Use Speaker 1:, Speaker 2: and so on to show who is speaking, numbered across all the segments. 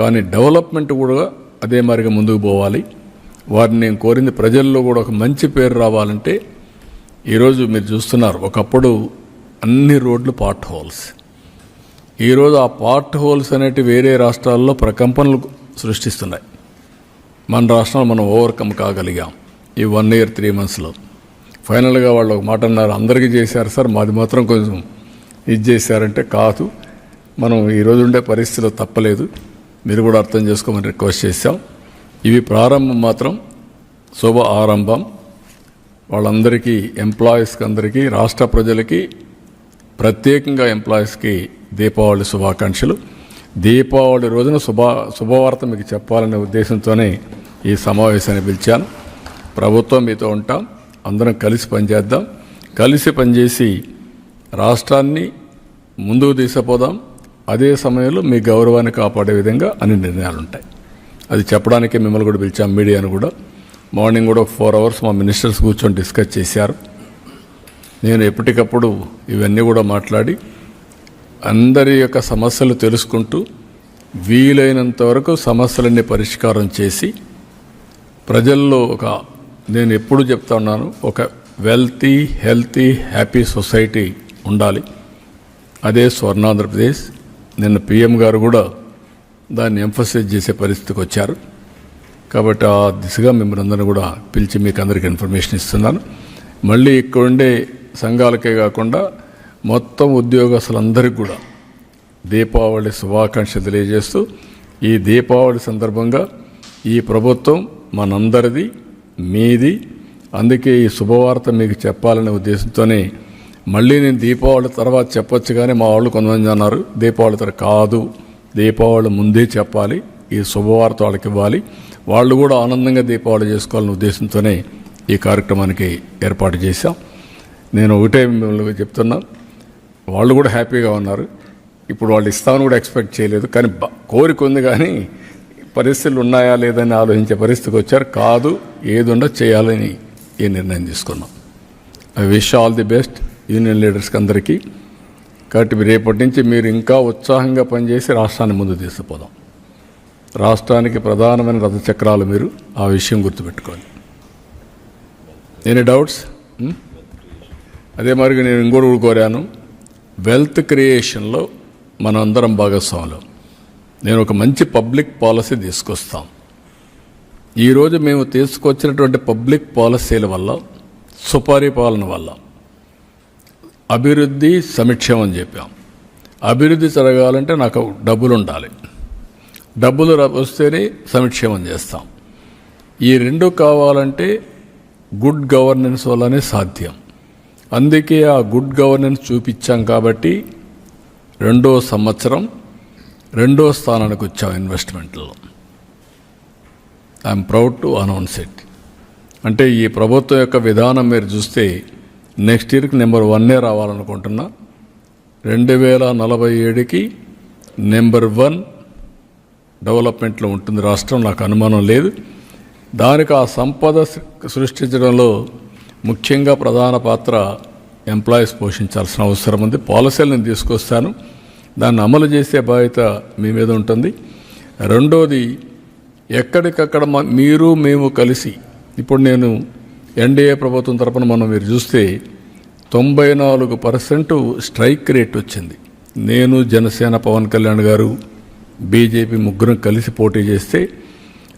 Speaker 1: కానీ డెవలప్మెంట్ కూడా అదే మరిగా ముందుకు పోవాలి. వారిని నేను కోరింది ప్రజల్లో కూడా ఒక మంచి పేరు రావాలంటే ఈరోజు మీరు చూస్తున్నారు ఒకప్పుడు అన్ని రోడ్లు పార్ట్ హోల్స్. ఈరోజు ఆ పార్ట్ హోల్స్ అనేటివి వేరే రాష్ట్రాల్లో ప్రకంపనలు సృష్టిస్తున్నాయి. మన రాష్ట్రంలో మనం ఓవర్కమ్ కాగలిగాం ఈ వన్ ఇయర్ త్రీ మంత్స్లో. ఫైనల్గా వాళ్ళు ఒక మాట అన్నారు అందరికీ చేశారు సార్ మాది మాత్రం కొంచెం ఇది చేశారంటే కాదు. మనం ఈరోజు ఉండే పరిస్థితిలో తప్పలేదు. మీరు కూడా అర్థం చేసుకోమని రిక్వెస్ట్ చేశాం. ఇవి ప్రారంభం మాత్రం శుభ ఆరంభం. వాళ్ళందరికీ ఎంప్లాయీస్కి అందరికీ రాష్ట్ర ప్రజలకి ప్రత్యేకంగా ఎంప్లాయీస్కి దీపావళి శుభాకాంక్షలు. దీపావళి రోజున శుభ శుభవార్త మీకు చెప్పాలనే ఉద్దేశంతోనే ఈ సమావేశాన్ని పిలిచాను. ప్రభుత్వం మీతో ఉంటాం. అందరం కలిసి పనిచేద్దాం. కలిసి పనిచేసి రాష్ట్రాన్ని ముందుకు తీసుకుపోదాం. అదే సమయంలో మీ గౌరవాన్ని కాపాడే విధంగా అన్ని నిర్ణయాలు ఉంటాయి అది చెప్పడానికే మిమ్మల్ని కూడా పిలిచాం మీడియాను కూడా. మార్నింగ్ కూడా ఫోర్ అవర్స్ మా మినిస్టర్స్ కూర్చొని డిస్కస్ చేశారు. నేను ఎప్పటికప్పుడు ఇవన్నీ కూడా మాట్లాడి అందరి యొక్క సమస్యలు తెలుసుకుంటూ వీలైనంత వరకు సమస్యలన్నీ పరిష్కారం చేసి ప్రజల్లో ఒక నేను ఎప్పుడు చెప్తా ఉన్నాను ఒక వెల్తీ హెల్తీ హ్యాపీ సొసైటీ ఉండాలి. అదే స్వర్ణాంధ్రప్రదేశ్ నిన్న పిఎం గారు కూడా దాన్ని ఎంఫసైజ్ చేసే పరిస్థితికి వచ్చారు. కాబట్టి ఆ దిశగా మిమ్మల్ని అందరినీ కూడా పిలిచి మీకు అందరికీ ఇన్ఫర్మేషన్ ఇస్తున్నాను. మళ్ళీ ఇక్కడ ఉండే సంఘాలకే కాకుండా మొత్తం ఉద్యోగస్తులందరికీ కూడా దీపావళి శుభాకాంక్షలు తెలియజేస్తూ ఈ దీపావళి సందర్భంగా ఈ ప్రభుత్వం మనందరిది మీది. అందుకే ఈ శుభవార్త మీకు చెప్పాలనే ఉద్దేశంతోనే మళ్ళీ నేను దీపావళి తర్వాత చెప్పొచ్చు కానీ మా వాళ్ళు కొంతమంది అన్నారు దీపావళి తర్వాత కాదు. దీపావళి ముందే చెప్పాలి. ఈ శుభవార్త వాళ్ళకి ఇవ్వాలి. వాళ్ళు కూడా ఆనందంగా దీపావళి చేసుకోవాలనే ఉద్దేశంతోనే ఈ కార్యక్రమానికి ఏర్పాటు చేశాం. నేను ఒకటే మిమ్మల్ని చెప్తున్నా వాళ్ళు కూడా హ్యాపీగా ఉన్నారు. ఇప్పుడు వాళ్ళు ఇస్తామని కూడా ఎక్స్పెక్ట్ చేయలేదు కానీ బ- కోరిక ఉంది కానీ పరిస్థితులు ఉన్నాయా లేదని ఆలోచించే పరిస్థితికి వచ్చారు. కాదు ఏది ఉండో చేయాలని ఈ నిర్ణయం తీసుకున్నాం. I wish all the best union లీడర్స్కి అందరికీ. కాబట్టి రేపటి నుంచి మీరు ఇంకా ఉత్సాహంగా పనిచేసి రాష్ట్రాన్ని ముందు తీసుకుపోదాం. రాష్ట్రానికి ప్రధానమైన రథచక్రాలు మీరు ఆ విషయం గుర్తుపెట్టుకోండి. Any doubts? అదే మరి నేను ఇంకోటి కోరాను. వెల్త్ క్రియేషన్లో మనందరం భాగస్వాములు. నేను ఒక మంచి పబ్లిక్ పాలసీ తీసుకొస్తాం. ఈరోజు మేము తీసుకొచ్చినటువంటి పబ్లిక్ పాలసీల వల్ల సుపరిపాలన వల్ల అభివృద్ధి సమీక్షం అని చెప్పాం. అభివృద్ధి జరగాలంటే నాకు డబ్బులు ఉండాలి డబ్బులు వస్తేనే సమీక్షేమం చేస్తాం. ఈ రెండు కావాలంటే గుడ్ గవర్నెన్స్ వల్లనే సాధ్యం. అందుకే ఆ గుడ్ గవర్నెన్స్ చూపించాం కాబట్టి రెండో సంవత్సరం రెండో స్థానానికి వచ్చాం ఇన్వెస్ట్మెంట్లో. I'm proud to announce it. అంటే ఈ ప్రభుత్వం యొక్క విధానం మీరు చూస్తే నెక్స్ట్ ఇయర్కి నెంబర్ వన్నే రావాలనుకుంటున్నా. రెండు వేల నలభై ఏడుకి నెంబర్ వన్ డెవలప్మెంట్లో ఉంటుంది రాష్ట్రం నాకు అనుమానం లేదు. దానికి ఆ సంపద సృష్టించడంలో ముఖ్యంగా ప్రధాన పాత్ర ఎంప్లాయీస్ పోషించాల్సిన అవసరం ఉంది. పాలసీలు నేను తీసుకొస్తాను. దాన్ని అమలు చేసే బాధ్యత మీ మీద ఉంటుంది. రెండోది ఎక్కడికక్కడ మ- మీరు మేము కలిసి ఇప్పుడు నేను ఎన్డీఏ ప్రభుత్వం తరపున మనం మీరు చూస్తే తొంభై నాలుగు పర్సెంట్ స్ట్రైక్ రేట్ వచ్చింది. నేను జనసేన పవన్ కళ్యాణ్ గారు బీజేపీ ముగ్గురం కలిసి పోటీ చేస్తే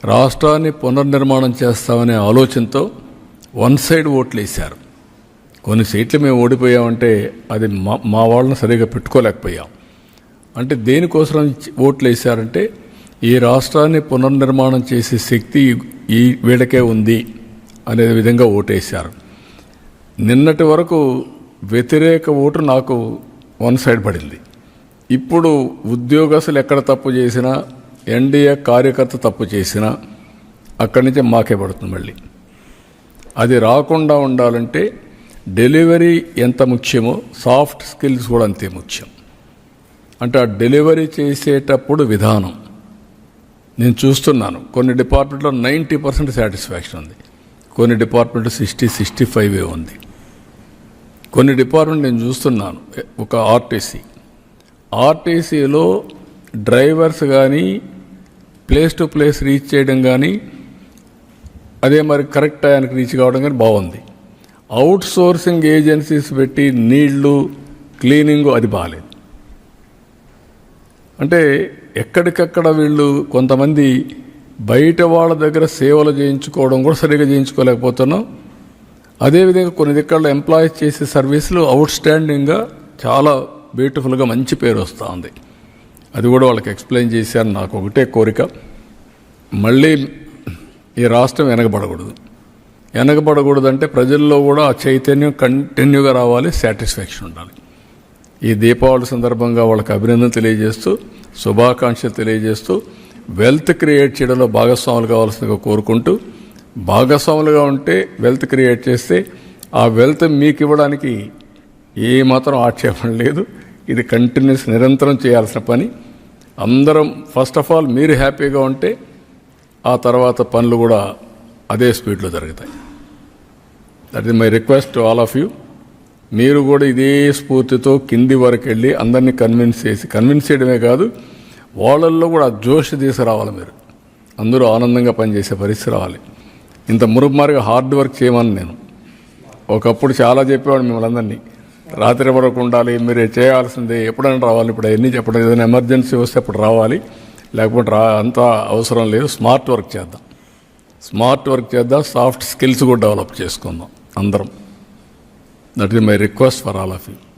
Speaker 1: రాష్ట్రాన్ని పునర్నిర్మాణం చేస్తామనే ఆలోచనతో వన్ సైడ్ ఓట్లు వేశారు. కొన్ని సీట్లు మేము ఓడిపోయామంటే అది మా మా వాళ్ళని సరిగా పెట్టుకోలేకపోయాం. అంటే దేనికోసం ఓట్లు వేశారంటే ఈ రాష్ట్రాన్ని పునర్నిర్మాణం చేసే శక్తి ఈ వీళ్ళకే ఉంది. అనే విధంగా ఓటేశారు. నిన్నటి వరకు వ్యతిరేక ఓటు నాకు వన్ సైడ్ పడింది. ఇప్పుడు ఉద్యోగస్తులు ఎక్కడ తప్పు చేసినా ఎన్డీఏ కార్యకర్త తప్పు చేసినా అక్కడి నుంచి మాకే పడుతుంది మళ్ళీ. అది రాకుండా ఉండాలంటే డెలివరీ ఎంత ముఖ్యమో సాఫ్ట్ స్కిల్స్ కూడా అంతే ముఖ్యం. అంటే ఆ డెలివరీ చేసేటప్పుడు విధానం. నేను చూస్తున్నాను కొన్ని డిపార్ట్మెంట్లో నైంటీ పర్సెంట్ సాటిస్ఫాక్షన్ ఉంది. కొన్ని డిపార్ట్మెంట్ సిక్స్టీ సిక్స్టీ ఫైవ్ ఉంది. కొన్ని డిపార్ట్మెంట్ నేను చూస్తున్నాను. ఒక ఆర్టీసీ. ఆర్టీసీలో డ్రైవర్స్ కానీ ప్లేస్ టు ప్లేస్ రీచ్ చేయడం కానీ అదే మరి కరెక్ట్ టైంకి రీచ్ కావడం కానీ బాగుంది. అవుట్ సోర్సింగ్ ఏజెన్సీస్ పెట్టి నీళ్ళు క్లీనింగ్ అది బాగాలేదు అంటే ఎక్కడికక్కడ వీళ్ళు కొంతమంది బయట వాళ్ళ దగ్గర సేవలు చేయించుకోవడం కూడా సరిగ్గా చేయించుకోలేకపోతున్నాం. అదేవిధంగా కొన్ని దిక్కల్లో ఎంప్లాయీస్ చేసే సర్వీసులు అవుట్ స్టాండింగ్గా చాలా బ్యూటిఫుల్గా మంచి పేరు వస్తూ ఉంది అది కూడా వాళ్ళకి ఎక్స్ప్లెయిన్ చేశాను నాకు ఒకటే కోరిక. మళ్ళీ ఈ రాష్ట్రం వెనకబడకూడదు. వెనకబడకూడదు అంటే ప్రజల్లో కూడా ఆ చైతన్యం కంటిన్యూగా రావాలి సాటిస్ఫాక్షన్ ఉండాలి. ఈ దీపావళి సందర్భంగా వాళ్ళకి అభినందన తెలియజేస్తూ శుభాకాంక్షలు తెలియజేస్తూ వెల్త్ క్రియేట్ చేయడంలో భాగస్వాములు కావాల్సిందిగా కోరుకుంటూ భాగస్వాములుగా ఉంటే వెల్త్ క్రియేట్ చేస్తే ఆ వెల్త్ మీకు ఇవ్వడానికి ఏమాత్రం మాత్రం ఆక్షేపణ లేదు. ఇది కంటిన్యూస్ నిరంతరం చేయాల్సిన పని. అందరం ఫస్ట్ ఆఫ్ ఆల్ మీరు హ్యాపీగా ఉంటే ఆ తర్వాత పనులు కూడా అదే స్పీడ్లో జరుగుతాయి. That is my request to all of you మీరు కూడా ఇదే స్ఫూర్తితో కింది వరకు వెళ్ళి అందరినీ కన్విన్స్ చేసి కన్విన్స్ చేయడమే కాదు వాళ్ళల్లో కూడా జోష్ తీసుకురావాలి మీరు. అందరూ ఆనందంగా పనిచేసే పరిస్థితి రావాలి. ఇంత మురుగుమారిగా హార్డ్ వర్క్ చేయమని నేను. ఒకప్పుడు చాలా చెప్పేవాడు మిమ్మల్ని అందరినీ. రాత్రి వరకు ఉండాలి మీరు చేయాల్సిందే. ఎప్పుడైనా రావాలి ఇప్పుడు అవన్నీ చెప్పడం ఏదైనా ఎమర్జెన్సీ వస్తే అప్పుడు రావాలి. లేకపోతే రా అంత అవసరం లేదు. స్మార్ట్ వర్క్ చేద్దాం. స్మార్ట్ వర్క్ చేద్దాం. సాఫ్ట్ స్కిల్స్ కూడా డెవలప్ చేసుకుందాం అందరం. That is my request for all of you.